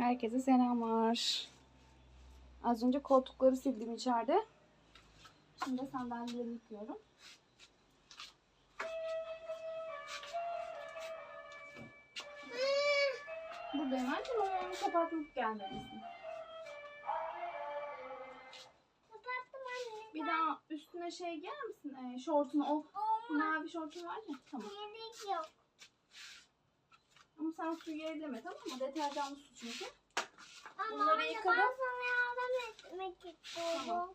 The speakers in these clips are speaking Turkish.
Herkese selamlar. Az önce koltukları sildim içeride. Şimdi sandalyeleri yıkıyorum. Buradayım anneciğim ama onu kapatıp gelmelisin. Kapattım anne. Bir daha üstüne şey giyer misin? Ee, şortunu o mavi şortun var ya. Tamam. Gerek yok. Sen suyu elleme tamam mı? Deterjanlı su çünkü. Ama Bunları anne yıkadım. ben sana yardım etmek istiyorum. Tamam.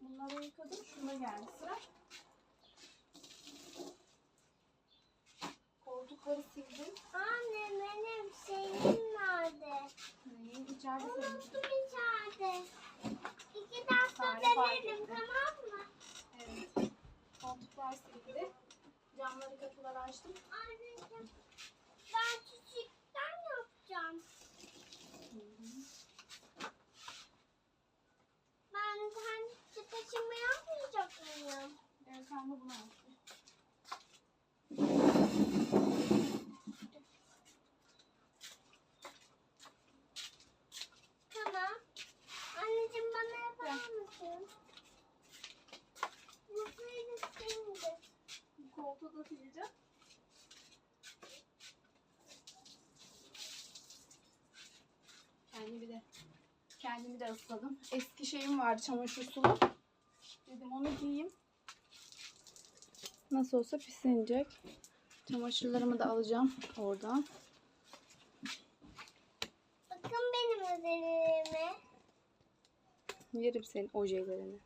Bunları yıkadım. Şuna geldi sıra. Koltukları sildim. Anne benim şeyim nerede? Neyin içeride sildim. Unuttum içeride. İki dakika Sare fark denedim etti. tamam mı? Evet. Koltuklar sildi. Camları kapıları açtım. Anneciğim ben çiçekten yapacağım. Ben kendi taşımı yapmayacak mıyım? Evet, sen de bunu al. Tamam. Anneciğim bana yapar mısın? Nasıl şimdi? Bu koltuğu da sileceğim. Kendimi de kendimi de ısladım. Eski şeyim vardı çamaşır sulu. Dedim onu giyeyim. Nasıl olsa pislenecek. Çamaşırlarımı da alacağım oradan. Bakın benim özelliğime. Yerim senin ojelerini.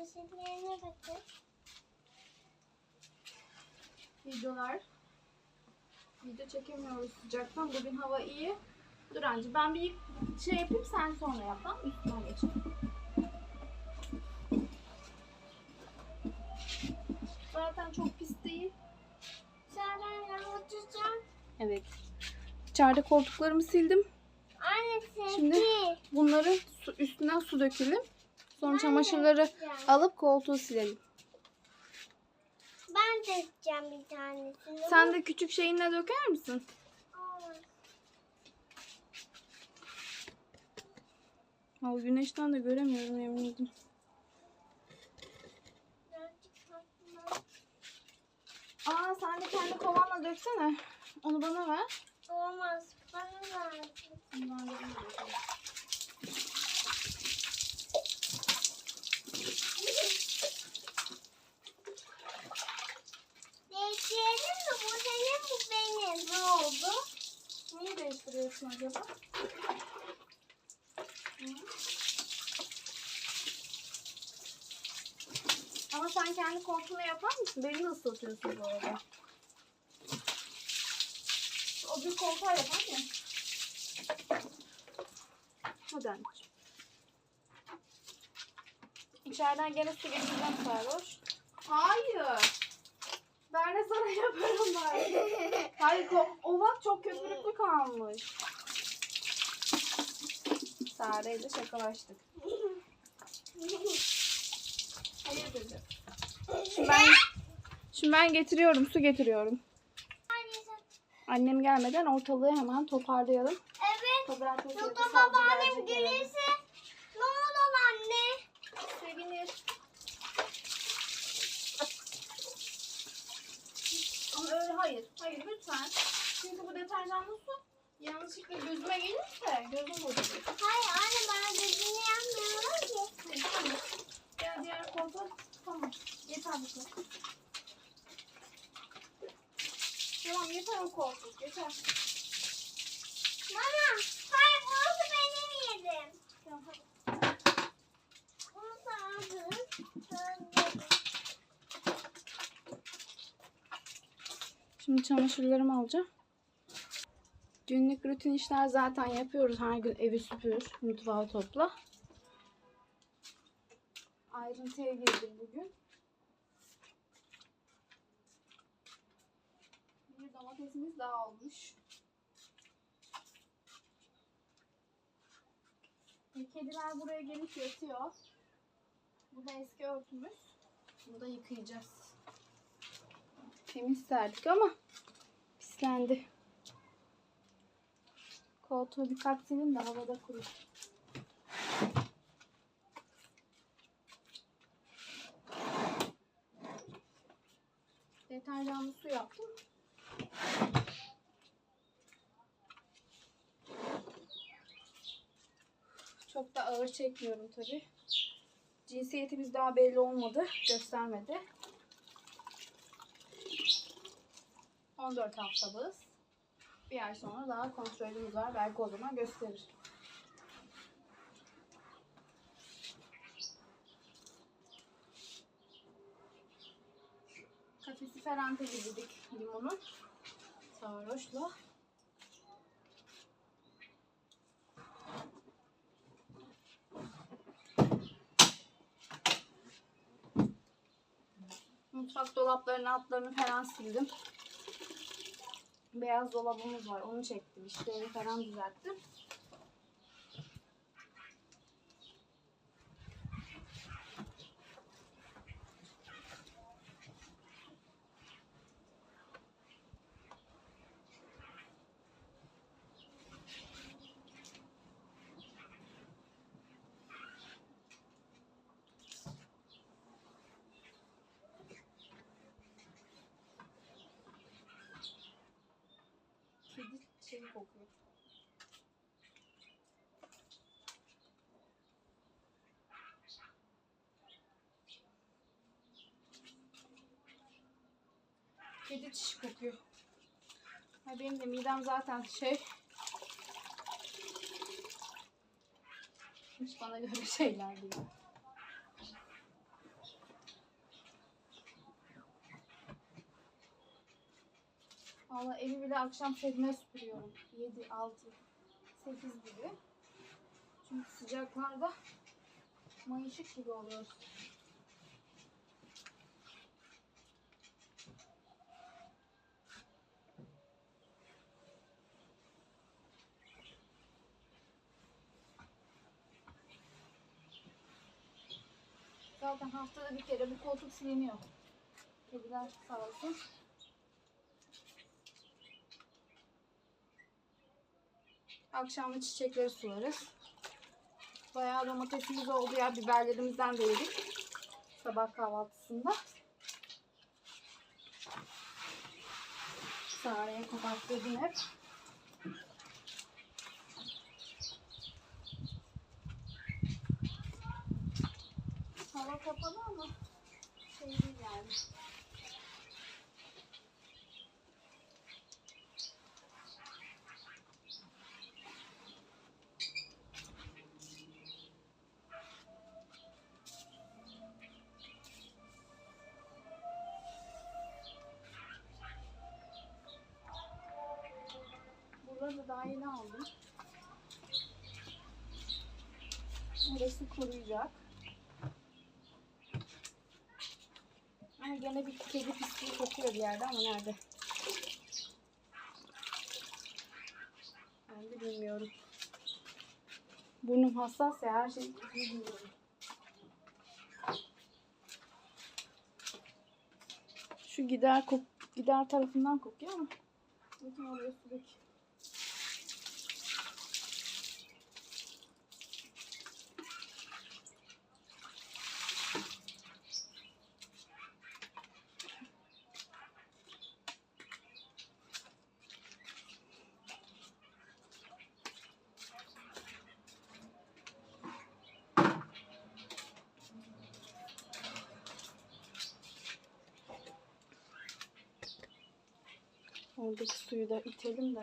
Özelliğine bakın. Videolar. Video çekemiyoruz sıcaktan. Bugün hava iyi. Dur anca ben bir şey yapayım sen sonra yap. Tamam? Üstüne geç. Zaten çok pis değil. Sonra yapacağım. Evet. İçeride koltuklarımı sildim. Anne sevdi. Şimdi bunları su, üstünden su dökelim. Sonra Ben çamaşırları alıp koltuğu silelim. Ben de yapacağım bir tanesini. Sen de küçük şeyinle döker misin? Olur. Al güneşten de göremiyorum yemin ederim. Aa sen de kendi kovanla döksene. Onu bana ver. Olmaz. Bana lazım. Bundan da. Değiştirelim mi? Bu senin bu benim. Ne oldu? Niye değiştiriyorsun acaba? Sen kendi koltuğunu yapar mısın? Beni de ıslatıyorsun bu arada. O bir koltuğa yapar mı? Hadi anneciğim. İçeriden gene su getireceğim sarhoş. Hayır. Ben de sana yaparım bari. Hayır o bak çok köpürüklü kalmış. Sare ile şakalaştık. Hayır dedi. Şimdi ben, şimdi ben getiriyorum su getiriyorum. Annem gelmeden ortalığı hemen toparlayalım. Evet. Yoksa babaannem gelirse ne olur anne? Sevinir. Ama öyle hayır. Hayır lütfen. Çünkü bu deterjanlı su yanlışlıkla gözüme gelirse gözüm bozulur. Hayır anne ben dediğini yapmıyorum ki. Gel diğer koltuğa. Tamam. Yeter bu koltuk. Tamam yeter o koltuk. Yeter. Bana. Hayır burası benim yerim. Tamam, hadi. Bunu sağdım. Şimdi çamaşırlarımı alacağım. Günlük rutin işler zaten yapıyoruz. Her gün evi süpür, mutfağı topla. Ayrıntıya girdim bugün. Bir domatesimiz daha olmuş. E, Kediler buraya gelip yatıyor. Bu da eski örtümüz. Bunu da yıkayacağız. Temiz serdik ama pislendi. Koltuğu birkaç silin de havada kurur. Deterjanlı su yaptım. Çok da ağır çekmiyorum tabi. Cinsiyetimiz daha belli olmadı. Göstermedi. 14 haftalığız. Bir ay sonra daha kontrolümüz var. Belki o zaman gösterir. Kafesi falan temizledik limonun. Sarhoşla. Mutfak dolaplarını, altlarını falan sildim. Beyaz dolabımız var. Onu çektim. İşlerini falan düzelttim. Kedi şey kokuyor. Kedi çiş kokuyor. Ha, benim de midem zaten şey. Hiç bana göre şeyler değil. Valla evi bile akşam sevme süpürüyorum. 7, 6, 8 gibi. Çünkü sıcaklarda mayışık gibi oluyoruz. Zaten haftada bir kere bu koltuk siliniyor. Kediler sağ olsun. Akşamda çiçekleri sularız. Bayağı domatesimiz oldu ya. Biberlerimizden de yedik. Sabah kahvaltısında. Sarıya koparttırdım hep. Hava kapalı ama şey değil yani. Daha yeni aldım. Burası kuruyacak. Ama gene bir kedi pisliği kokuyor bir yerde ama nerede? Ben de bilmiyorum. Burnum hassas ya her şeyi bilmiyorum. Şu gider kok gider tarafından kokuyor ama bakın oraya sürekli. Oradaki suyu da itelim de.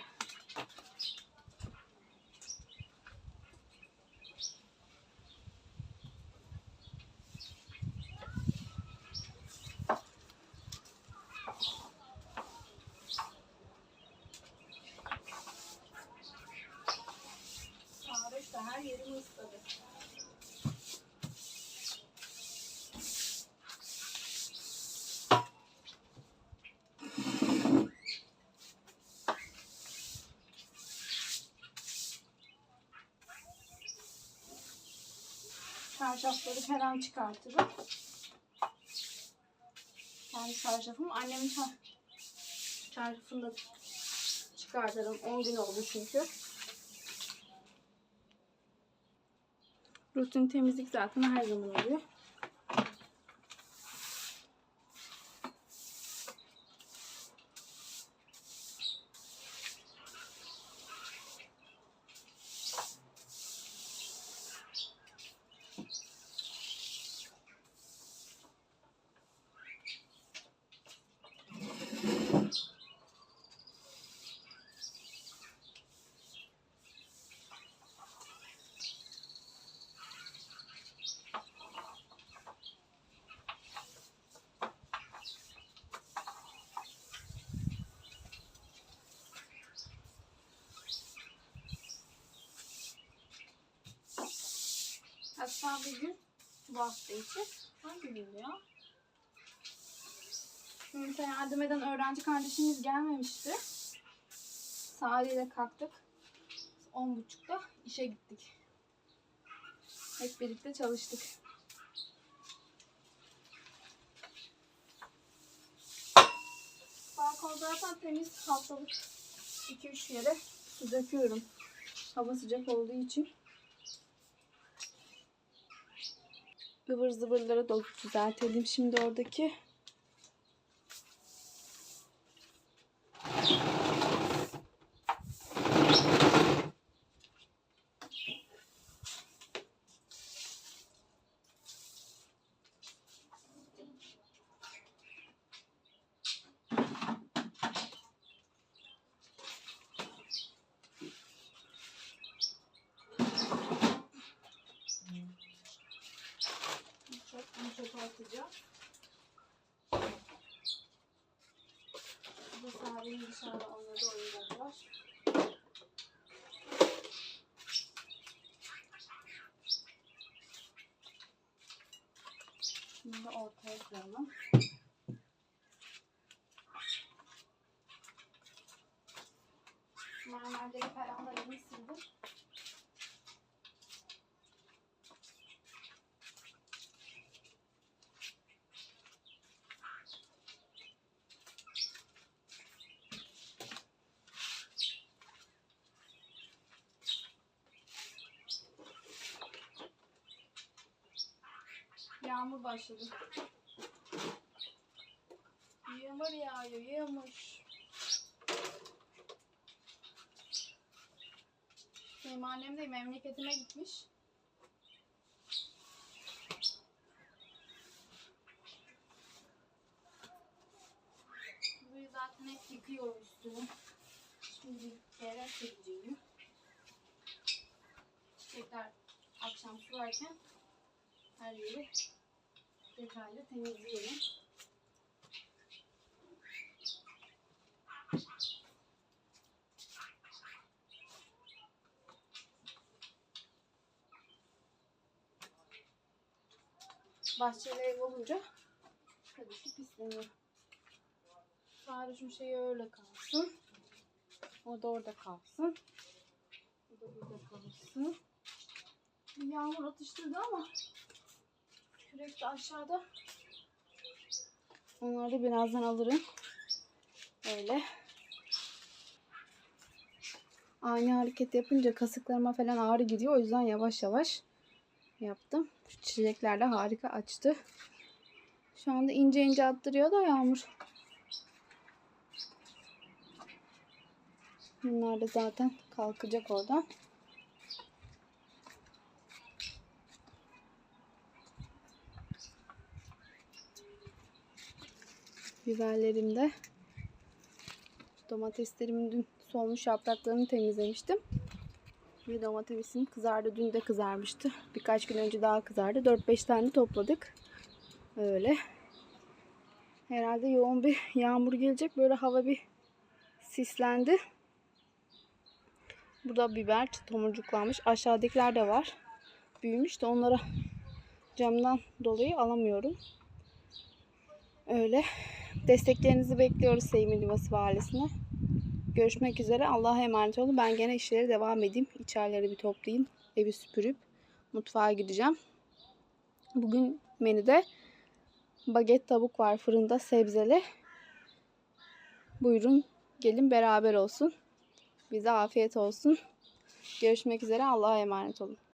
çarşafları falan çıkartırım. Kendi çarşafım. Annemin çar da çıkartırım. 10 gün oldu çünkü. Rutin temizlik zaten her zaman oluyor. Hatta bir gün bu hafta içi hangi gün ya? Ümite yardım eden öğrenci kardeşimiz gelmemişti. Sahiliyle kalktık. 10.30'da işe gittik. Hep birlikte çalıştık. Balkon zaten temiz haftalık 2-3 yere su döküyorum. Hava sıcak olduğu için. Ivır zıvırları da düzeltelim şimdi oradaki. Çok çöpe atacağım. Bu sahibi dışarıda onları oynayacaklar. Şimdi ortaya koyalım. Da yeni sildim. Yağmur başladı. Yağmur yağıyor, yağmur. Benim annem de memleketime gitmiş. Burayı zaten hep yıkıyorum üstünü. Şimdi yere sileceğim. Tekrar akşam su her yeri detaylı temizleyelim. Bahçeli ev olunca tabii ki pisleniyor. Sarışın şeyi öyle kalsın. O da orada kalsın. O da burada kalsın. Bir yağmur atıştırdı ama kürek de aşağıda. Onları da birazdan alırım. Öyle. Ani hareket yapınca kasıklarıma falan ağrı gidiyor. O yüzden yavaş yavaş yaptım. Şu çiçekler de harika açtı. Şu anda ince ince attırıyor da yağmur. Bunlar da zaten kalkacak oradan. Biberlerim de. Domateslerimin dün solmuş yapraklarını temizlemiştim. Ve domatesim kızardı. Dün de kızarmıştı. Birkaç gün önce daha kızardı. 4-5 tane topladık. Öyle. Herhalde yoğun bir yağmur gelecek. Böyle hava bir sislendi. Burada biber tomurcuklanmış. Aşağıdakiler de var. Büyümüş de onlara camdan dolayı alamıyorum. Öyle. Desteklerinizi bekliyoruz Sevimli Yuvası ailesine. Görüşmek üzere. Allah'a emanet olun. Ben gene işlere devam edeyim. İçerileri bir toplayayım. Evi süpürüp mutfağa gideceğim. Bugün menüde baget tavuk var fırında sebzeli. Buyurun gelin beraber olsun. Bize afiyet olsun. Görüşmek üzere. Allah'a emanet olun.